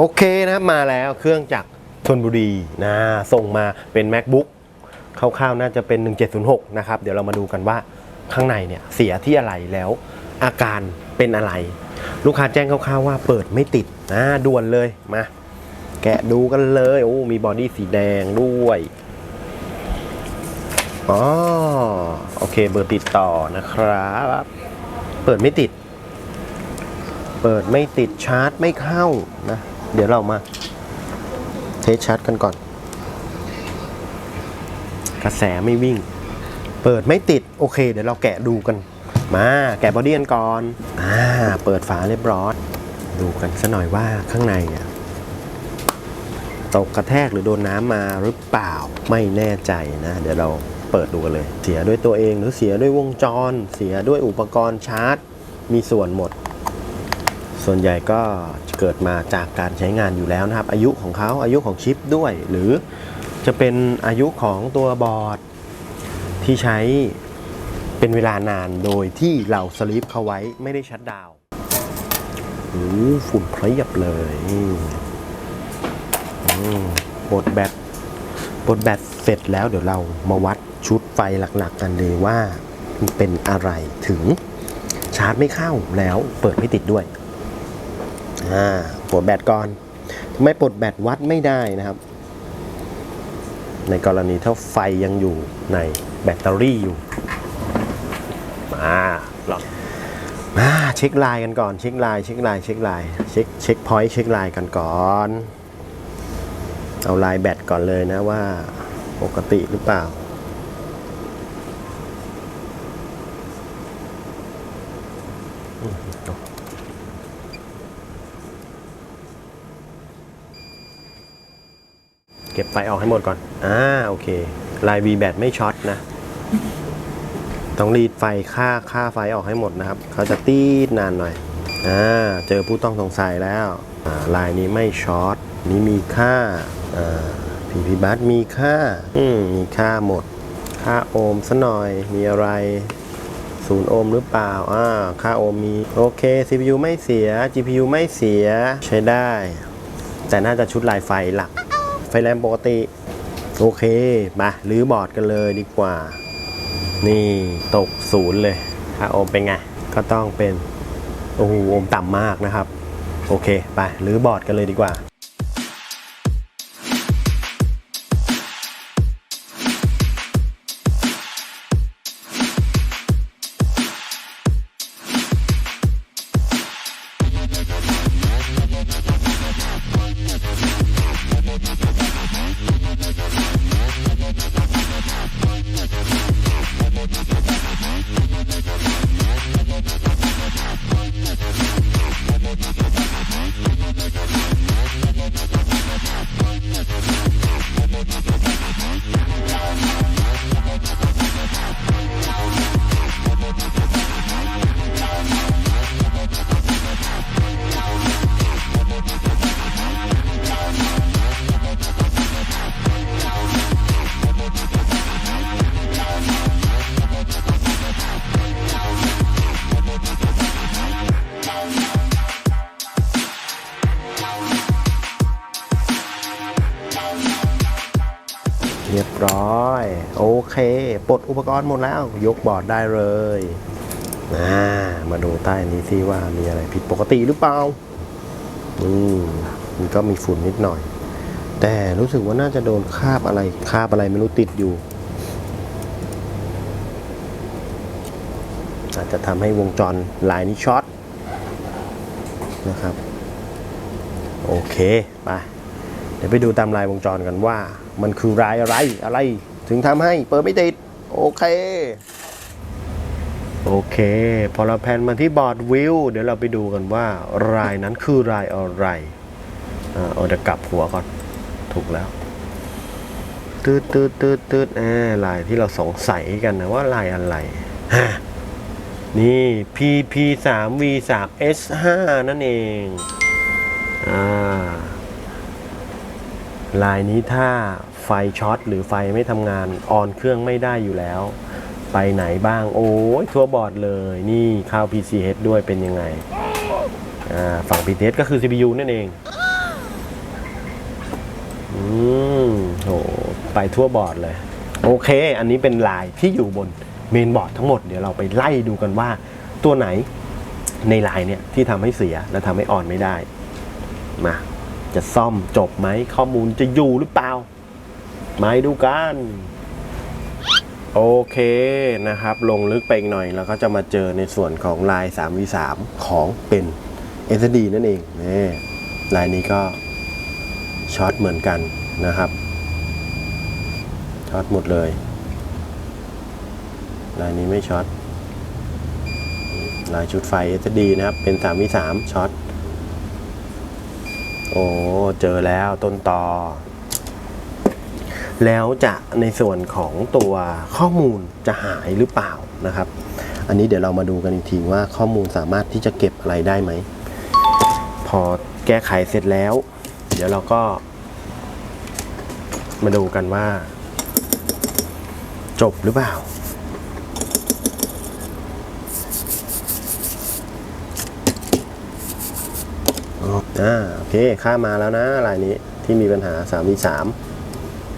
โอเคนะครับมาแล้วเครื่องจากชนบุรีนะส่งมาเป็น macbook คร่าวๆน่าจะเป็น 1706 นะครับ เดี๋ยวเรามาดูกันว่าข้างในเนี่ยเสียที่อะไรแล้วอาการเป็นอะไร ลูกค้าแจ้งคร่าวๆว่าเปิดไม่ติดนะด่วนเลยมา แกะดูกันเลยโอ้มีบอดี้สีแดงด้วยอ๋อโอเคเบอร์ติดต่อนะครับ เปิดไม่ติด เปิดไม่ติดชาร์จไม่เข้านะ เดี๋ยวเรามาเทสชาร์จกันก่อน กระแสไม่วิ่ง เปิดไม่ติดโอเค เดี๋ยวเราแกะดูกัน มาแกะบอดี้กันก่อนอ่าเปิดฝาเรียบร้อยดูกันสัหน่อยว่าข้างในเนี่ยตกกระแทกหรือโดนน้ำมาหรือเปล่าไม่แน่ใจนะ เดี๋ยวเราเปิดดูกันเลย เสียด้วยตัวเองหรือเสียด้วยวงจร เสียด้วยอุปกรณ์ชาร์จ มีส่วนหมด ส่วนใหญ่ก็เกิดมาจากการใช้งานอยู่แล้วนะครับ อายุของเขาอายุของชิปด้วย หรือจะเป็นอายุของตัวบอร์ดที่ใช้เป็นเวลานานโดยที่เราสลีปเขาไว้ไม่ได้ชัดดาวโอ้ฝุ่นเพลียบเลยบดแบตบดแบตเสร็จแล้วเดี๋ยวเรามาวัดชุดไฟหลักๆกันเลยว่าเป็นอะไรถึงชาร์จไม่เข้าแล้วเปิดไม่ติดด้วย อ่าปลดแบตก่อนไม่ปลดแบตวัดไม่ได้นะครับ ในกรณีถ้าไฟยังอยู่ในแบตเตอรี่อยู่มาลองมาเช็คลน์กันก่อน เช็คลน์เช็คลน์เช็คลน์เช็คเช็คพอยต์เช็คลน์กันก่อน เอาลน์แบตก่อนเลยนะว่าปกติหรือเปล่า ก็บไฟออกให้หมดก่อน อ่า โอเค ลาย V แบตไม่ช็อตนะ ต้องรีดไฟค่าค่าไฟออกให้หมดนะครับ เขาจะตีดนานหน่อย อ่า เจอผู้ต้องสงสัยแล้ว ลายนี้ไม่ช็อต นี้มีค่า อ่าพีพีบัตมีค่า อืม มีค่าหมด ค่าโอห์มซะหน่อย มีอะไรศูนย์โอห์มหรือเปล่า อ่า ค่าโอห์มมี โอเค CPU ไม่เสีย GPU ไม่เสีย ใช้ได้ แต่น่าจะชุดลายไฟหลัก ไฟแรงปกติ โอเค มารื้อบอร์ดกันเลยดีกว่า นี่ตกศูนย์เลยค่าโอมเป็นไง ก็ต้องเป็น โอ้โหโอมต่ำมากนะครับ โอเค ไปรื้อบอร์ดกันเลยดีกว่า เรียบร้อย โอเค ปลดอุปกรณ์หมดแล้ว ยกบอร์ดได้เลยอ่ามาดูใต้นี้ซิว่ามีอะไรผิดปกติหรือเปล่าอืมมันก็มีฝุ่นนิดหน่อย แต่รู้สึกว่าน่าจะโดนคาบอะไรคาบอะไรไม่รู้ติดอยู่อาจจะทำให้วงจรลายนี้ช็อตนะครับ โอเค ไป เดี๋ยวไปดูตามลายวงจรกันว่า มันคือรายอะไรอะไร ถึงทำให้เปิดไม่ติด โอเค โอเค พอเราแพนมาที่บอร์ดวิวเดี๋ยวเราไปดูกันว่ารายนั้นคือรายอะไรอ่าเอาเดี๋ยวกลับหัวก่อน ถูกแล้วตืดตืดตืดตืดแอบลายที่เราสงสัยกันนะว่าลายอะไรฮะนี่ PP 3 V 3 S 5 นั่นเองอ่า ลายนี้ถ้าไฟช็อตหรือไฟไม่ทำงาน ออนเครื่องไม่ได้อยู่แล้ว ไปไหนบ้าง โอ้ยทั่วบอร์ดเลย นี่เข้า PCH ด้วยเป็นยังไงอ่าฝั่ง PCH ก็คือ CPU นั่นเอง อืมโหไปทั่วบอร์ดเลย โอเค อันนี้เป็นลายที่อยู่บนเมนบอร์ดทั้งหมด เดี๋ยวเราไปไล่ดูกันว่า ตัวไหนในลายเนี่ยที่ทำให้เสียและทำให้อ่อนไม่ได้ มา จะซ่อมจบไหมข้อมูลจะอยู่หรือเปล่ามาดูกัน โอเคนะครับ ลงลึกไปอีกหน่อย แล้วก็จะมาเจอในส่วนของลาย 3v3 ของเป็น SD นั่นเองนี่ลายนี้ก็ช็อตเหมือนกันนะครับช็อตหมดเลยลายนี้ไม่ช็อตลายชุดไฟ SD นะครับ เป็น 3v3 ช็อต โอ้เจอแล้วต้นตอ แล้วจะในส่วนของตัวข้อมูลจะหายหรือเปล่านะครับ อันนี้เดี๋ยวเรามาดูกันอีกทีว่าข้อมูลสามารถที่จะเก็บอะไรได้ไหม พอแก้ไขเสร็จแล้ว เดี๋ยวเราก็ มาดูกันว่า จบหรือเปล่า อ่าโอเคค่ามาแล้วนะลายนี้ที่มีปัญหา3มี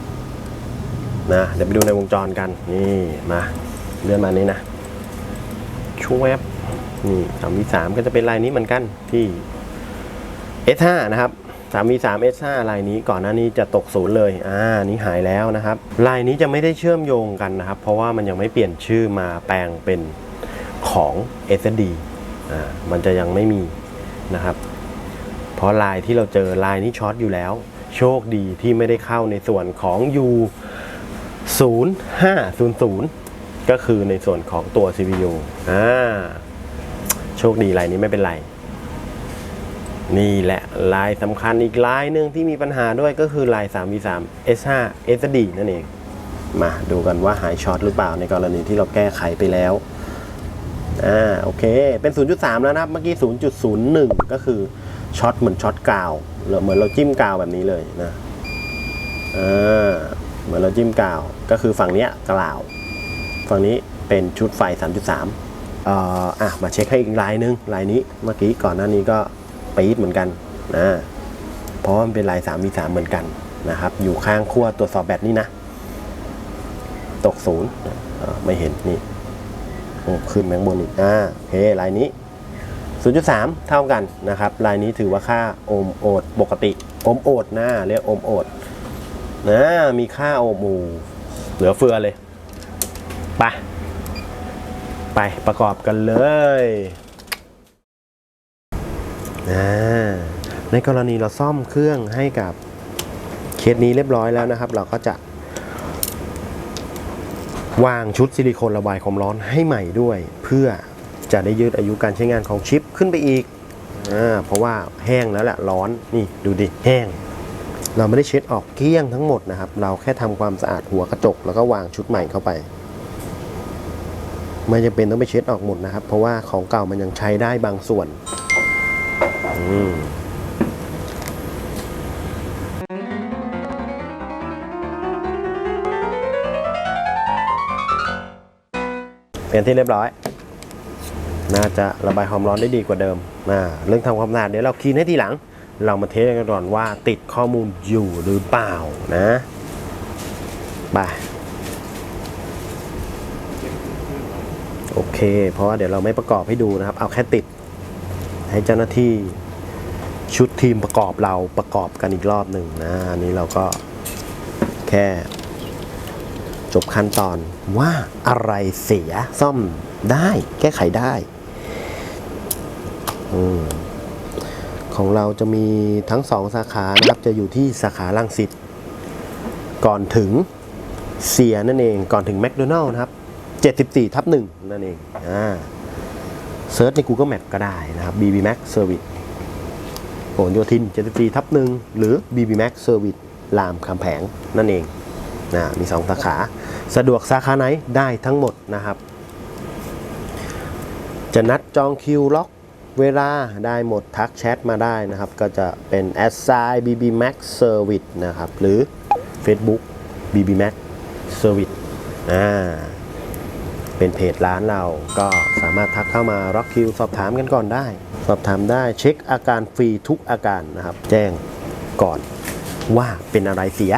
3นะเดี๋ยวไปดูในวงจรกัน นี่มาเลื่อนมานี้นะช่วงแวบนี่3มี3ก็จะเป็นลายนี้เหมือนกันที่ S5 นะครับ3มี3 S5 ลายนี้ก่อนหน้านี้จะตกศูนย์เลย อ่า นี้หายแล้วนะครับ ลายนี้จะไม่ได้เชื่อมโยงกันนะครับ เพราะว่ามันยังไม่เปลี่ยนชื่อมาแปลงเป็นของ SD อ่า มันจะยังไม่มีนะครับ เพราะลายที่เราเจอลายนี้ช็อตอยู่แล้ว โชคดีที่ไม่ได้เข้าในส่วนของ U 0500 ก็คือในส่วนของตัว CPU อ่าโชคดีลายนี้ไม่เป็นไร นี่แหละลายสำคัญอีกลายหนึ่งที่มีปัญหาด้วยก็คือลาย 3v3 S5 SD นั่นเอง มาดูกันว่าหายช็อตหรือเปล่าในกรณีที่เราแก้ไขไปแล้วอ่าโอเค เป็น 0.3 แล้วนะครับ เมื่อกี้ 0.01 ก็คือ ช็อตเหมือนช็อตกาวเหมือนเราจิ้มกาวแบบนี้เลยนะอ่าเหมือนเราจิ้มกาว ก็คือฝั่งเนี้ยกาว ฝั่งนี้เป็นชุดไฟ 3.3อ่ออะมาเช็คให้อีกลายนึงลายนี้เมื่อกี้ก่อนหน้านี้ก็ปี๊ดเหมือนกันนะเพราะมันเป็นลาย 3v3 เหมือนกันนะครับ อยู่ข้างขั้วตรวจสอบแบตนี่นะ ตกศูนย์ไม่เห็นนี่โอ้ขึ้นแมงบนอีกอ่าโอเคลายนี้ 0.3 เท่ากันนะครับลายนี้ถือว่าค่าโอมโอดปกติโอมโอดหนะเรียกโอมโอดนะมีค่าโอมอูเหลือเฟือเลยไปไปประกอบกันเลยอ่าในกรณีเราซ่อมเครื่องให้กับเคสนี้เรียบร้อยแล้วนะครับ เราก็จะวางชุดซิลิโคนระบายความร้อนให้ใหม่ด้วยเพื่อ จะได้ยืดอายุการใช้งานของชิปขึ้นไปอีกอ่าเพราะว่าแห้งแล้วแหละร้อนนี่ดูดิแห้ง เราไม่ได้เช็ดออกเกลี้ยงทั้งหมดนะครับ เราแค่ทำความสะอาดหัวกระจก แล้วก็วางชุดใหม่เข้าไปไม่จำเป็นต้องไปเช็ดออกหมดนะครับ เพราะว่าของเก่ามันยังใช้ได้บางส่วนอืมเป็นที่เรียบร้อย น่าจะระบายความร้อนได้ดีกว่าเดิมนะเรื่องทำความสะอาดเดี๋ยวเราคีนให้ทีหลัง เรามาเทสกันก่อนว่าติดข้อมูลอยู่หรือเปล่านะไปโอเค เพราะว่าเดี๋ยวเราไม่ประกอบให้ดูนะครับ เอาแค่ติด ให้เจ้าหน้าที่ชุดทีมประกอบเราประกอบกันอีกรอบหนึ่งนะอันนี้เราก็แค่จบขั้นตอนว่าอะไรเสียซ่อมได้แก้ไขได้ ของเราจะมีทั้งสองสาขานะครับ จะอยู่ที่สาขาลังสิตก่อนถึงเสียนั่นเอง ก่อนถึงแมคโดนัลล์นะครับ 74 ทับหนึ่งนั่นเองอ่าเซิร์ชใน Google Map ก็ได้นะครับ BB Max Service โหนโยธิน 74 ทับหนึ่งหรือ BB Max Service รามคำแผงนั่นเองนะมีสองสาขา สะดวกสาขาไหนได้ทั้งหมดนะครับ จะนัดจองคิวล็อก เวลาได้หมดทักแชทมาได้นะครับ ก็จะเป็น a s s i BB Max Service นะครับ หรือ Facebook BB Max Service อ่าเป็นเพจร้านเราก็สามารถทักเข้ามาล็อกคิวสอบถามกันก่อนได้ สอบถามได้เช็คอาการฟรีทุกอาการนะครับ แจ้งก่อนว่าเป็นอะไรเสีย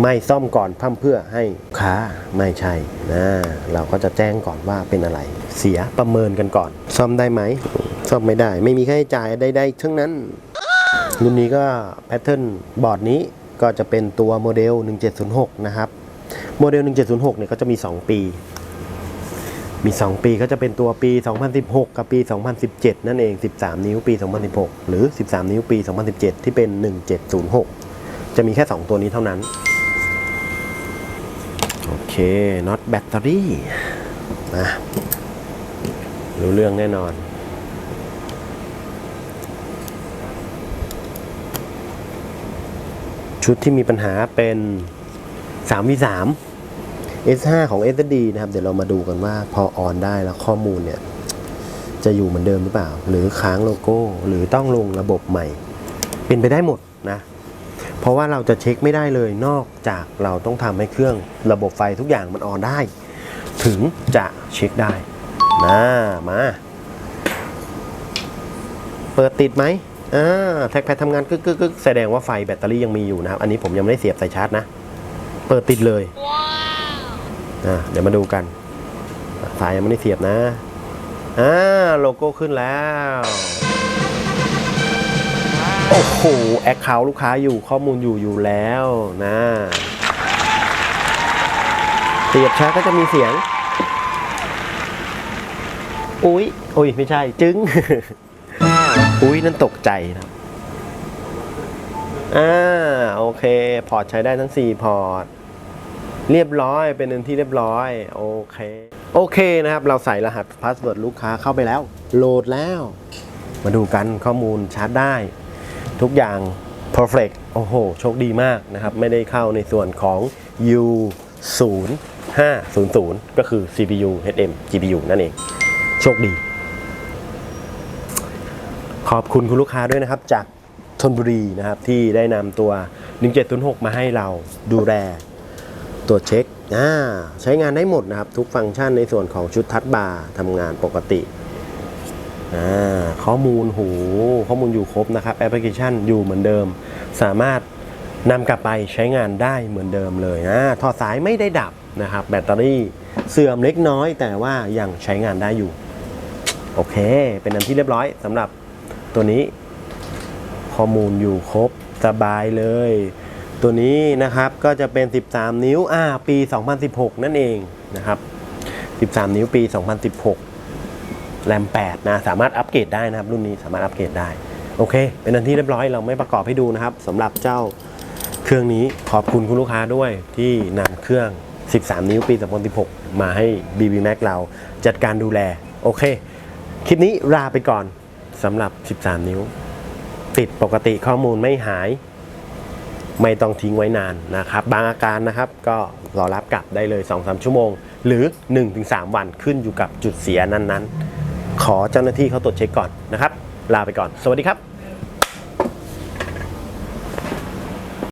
ไม่ซ่อมก่อนพ่มเพื่อให้ค้าไม่ใช่นะเราก็จะแจ้งก่อนว่าเป็นอะไรเสียประเมินกันก่อน ซ่อมได้ไหม ซ่อมไม่ได้ ไม่มีค่าใช้จ่ายใดๆทั้งนั้นรุ่นนี้ก็แพทเทิร์นบอร์ดนี้ก็จะเป็นตัวโมเดล 1706 นะครับ โมเดล 1706 เนี่ยก็จะมี 2 ปี มี 2 ปีก็จะเป็นตัวปี 2016 กับปี 2017 นั่นเอง 13 นิ้วปี 2016 หรือ 13 นิ้วปี 2017 ที่เป็น 1706 จะมีแค่ 2 ตัวนี้เท่านั้น โอเคน็อตแบตเตอรี่นะรู้เรื่องแน่นอน ชุดที่มีปัญหาเป็น3 v 3 S5 ของ SD นะครับ เดี๋ยวเรามาดูกันว่าพอออนได้แล้วข้อมูลเนี่ย จะอยู่เหมือนเดิมหรือเปล่า หรือค้างโลโก้ หรือต้องลงระบบใหม่ เป็นไปได้หมดนะ เพราะว่าเราจะเช็คไม่ได้เลยนอกจากเราต้องทำให้เครื่องระบบไฟทุกอย่างมันออนได้ ถึงจะเช็คได้นะมา เปิดติดไหม อ่าแท็กแพดทำงานกึกกึกกึกแสดงว่าไฟแบตเตอรี่ยังมีอยู่นะครับ อันนี้ผมยังไม่ได้เสียบสายชาร์จนะ เปิดติดเลยอ่าเดี๋ยวมาดูกัน สายยังไม่ได้เสียบนะอ่าโลโก้ขึ้นแล้ว โอ้โหแอคเคาท์ลูกค้าอยู่ข้อมูลอยู่อยู่แล้วนะเสียบชาร์จก็จะมีเสียง อุ๊ยโอ้ยไม่ใช่ จึ้ง อุ้ยนั่นตกใจนะอ่าโอเค พอร์ตใช้ได้ทั้ง 4 พอร์ต เรียบร้อยเป็นอันที่เรียบร้อย โอเค โอเคนะครับ เราใส่รหัสพาสเวิร์ดลูกค้าเข้าไปแล้ว โหลดแล้ว มาดูกันข้อมูลชาร์จได้ ทุกอย่าง perfect โอ้โห โชคดีมากนะครับ ไม่ได้เข้าในส่วนของ U 0 5 0 0ก็คือ CPU HM GPU นั่นเอง โชคดี ขอบคุณคุณลูกค้าด้วยนะครับ จากธนบุรีนะครับที่ได้นำตัว 1706 มาให้เราดูแลตรวจเช็คใช้งานได้หมดนะครับ ทุกฟังก์ชันในส่วนของชุดทัชบาร์ทำงานปกติข้อมูลหูข้อมูลอยู่ครบนะครับแอปพลิเคชันอยู่เหมือนเดิม สามารถนำกลับไปใช้งานได้เหมือนเดิมเลยนะถอดสายไม่ได้ดับนะครับ แบตเตอรี่เสื่อมเล็กน้อย แต่ว่ายังใช้งานได้อยู่ โอเค เป็นอันที่เรียบร้อยสำหรับ ตัวนี้ข้อมูลอยู่ครบสบายเลย ตัวนี้นะครับก็จะเป็น 13 นิ้วอ่าปี 2016 นั่นเองนะครับ 13 นิ้วปี 2016 แรม 8 นะ สามารถอัปเกรดได้นะครับ รุ่นนี้สามารถอัปเกรดได้ โอเค เป็นอันที่เรียบร้อยเราไม่ประกอบให้ดูนะครับสำหรับเจ้าเครื่องนี้ขอบคุณคุณลูกค้าด้วยที่นำเครื่อง 13 นิ้วปี 2016 มาให้ BB Max เราจัดการดูแล โอเค คลิปนี้ลาไปก่อน สำหรับ 13 นิ้ว ติดปกติข้อมูลไม่หาย ไม่ต้องทิ้งไว้นานนะครับ บางอาการนะครับก็รอรับกลับได้เลย 2-3 ชั่วโมง หรือ 1-3 วันขึ้นอยู่กับจุดเสียนั้นๆ ขอเจ้าหน้าที่เขาตรวจเช็คก่อนนะครับ ลาไปก่อน สวัสดีครับ